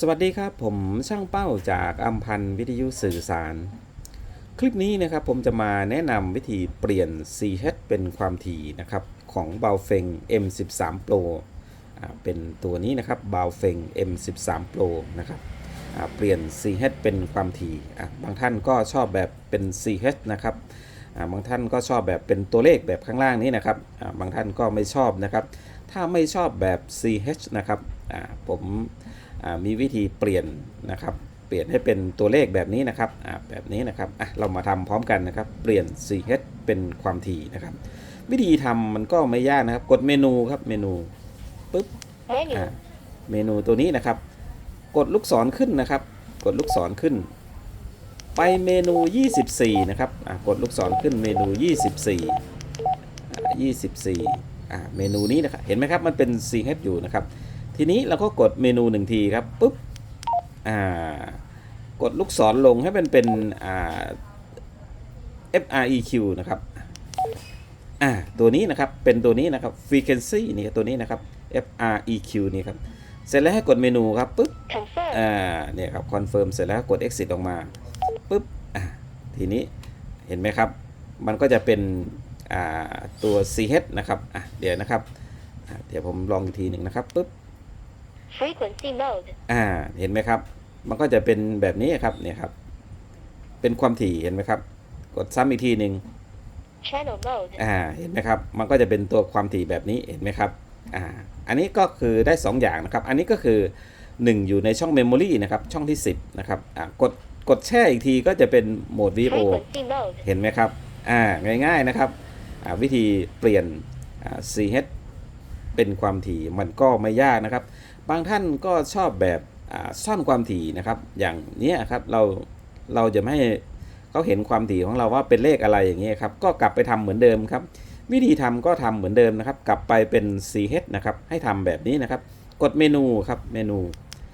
สวัสดีครับผมช่างเป้าจากอัมพันธ์วิทยุสื่อสาร คลิปนี้นะครับผมจะมาแนะนำวิธีเปลี่ยน CH เป็นความถี่นะครับของเบาเฟง M13 Pro อ่าเป็นตัวนี้นะครับเบาเฟง M13 Pro นะครับเปลี่ยน CH เป็นความถี่บางท่านก็ชอบแบบเป็น CH นะครับบางท่านก็ชอบแบบเป็นตัวเลขแบบข้างล่างนี้นะครับบางท่านก็ไม่ชอบนะครับ ถ้าไม่ชอบแบบ CH นะครับผม มีวิธีเปลี่ยนนะครับเปลี่ยนให้เป็นตัวเลขแบบนี้นะครับอ่าแบบนี้นะครับอะเรามาทำพร้อมกันนะครับ เปลี่ยน CH เป็นความถี่นะครับ วิธีทำมันก็ไม่ยากนะครับ กดเมนูครับเมนูปุ๊บ menu อ่าเมนูตัวนี้นะครับ กดลูกศรขึ้นนะครับ กดลูกศรขึ้น ไปเมนู 24 นะครับอะกดลูกศรขึ้นเมนู 24อ่า24อ่าเมนูนี้นะครับเห็นไหมครับมันเป็น CH อยู่นะครับ ทีนี้เราก็กดเมนูหนึ่งทีครับปุ๊บอ่ากดลูกศรลงให้มันเป็นอ่า FREQ นะครับอ่าตัวนี้นะครับเป็นตัวนี้นะครับ frequency นี่ตัวนี้นะครับ FREQ นี่ครับเสร็จแล้วให้กดเมนูครับปุ๊บ confirm อ่าเนี่ยครับ confirm เสร็จแล้วกด exit ออกมาปุ๊บอ่าทีนี้เห็นไหมครับ มันก็จะเป็นอ่าตัว CH นะครับอะเดี๋ยวนะครับอะเดี๋ยวผมลองอีกทีหนึ่งนะครับปุ๊บ frequency mode อ่า เห็นไหมครับ มันก็จะเป็นแบบนี้ครับ เนี่ยครับ เป็นความถี่เห็นไหมครับ กดซ้ำอีกทีหนึ่ง channel mode อ่า เห็นไหมครับ มันก็จะเป็นตัวความถี่แบบนี้ เห็นไหมครับ อ่า อันนี้ก็คือได้ 2 อย่างนะครับ อันนี้ก็คือ 1 อยู่ในช่องเมมโมรีนะครับ ช่องที่ 10 นะครับ อ่า กด กดแช่อีกทีก็จะเป็นโหมด VO frequency mode เห็นไหมครับ อ่า ง่ายๆนะครับ อ่า วิธีเปลี่ยนอ่า CH เป็นความถี่มันก็ไม่ยากนะครับ บางท่านก็ชอบแบบอ่าซ่อนความถี่นะครับ อย่างเนี้ยครับเราเราจะไม่ให้เขาเห็นความถี่ของเราว่าเป็นเลขอะไรอย่างเงี้ยครับก็กลับไปทำเหมือนเดิมครับ วิธีทำก็ทำเหมือนเดิมนะครับ กลับไปเป็น CH นะครับให้ทำแบบนี้นะครับ กดเมนูครับเมนู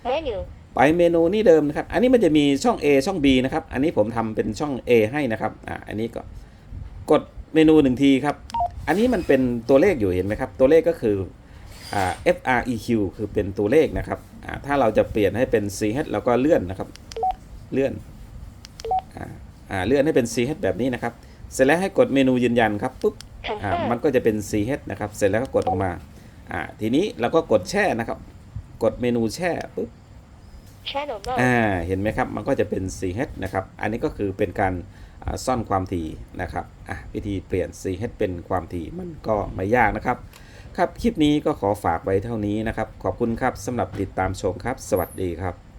menu ไปเมนูนี่เดิมนะครับ อันนี้มันจะมีช่อง A ช่อง B นะครับ อันนี้ผมทำเป็นช่อง A ให้นะครับ อ่า อันนี้ก็กดเมนูหนึ่งทีครับ อันนี้มันเป็นตัวเลขอยู่เห็นไหมครับ ตัวเลขก็คืออ่า FREQ คือเป็นตัวเลขนะครับอ่าถ้าเราจะเปลี่ยนให้เป็น CH เราก็เลื่อนนะครับ เลื่อนอ่าอ่าเลื่อนให้เป็น CH แบบนี้นะครับ เสร็จแล้วให้กดเมนูยืนยันครับปุ๊บอ่ามัน confirm ก็จะเป็น CH นะครับ เสร็จแล้วก็กดออกมาอ่าทีนี้เราก็กดแช่นะครับ กดเมนูแช่ปุ๊บ channel mode อ่าเห็นไหมครับ มันก็จะเป็น CH นะครับ อันนี้ก็คือเป็นการซ่อนความถี่นะครับอะวิธีเปลี่ยน CH เป็นความถี่มันก็ไม่ยากนะครับ ครับ คลิปนี้ก็ขอฝากไว้เท่านี้นะครับ ขอบคุณครับสำหรับติดตามชมครับ สวัสดีครับ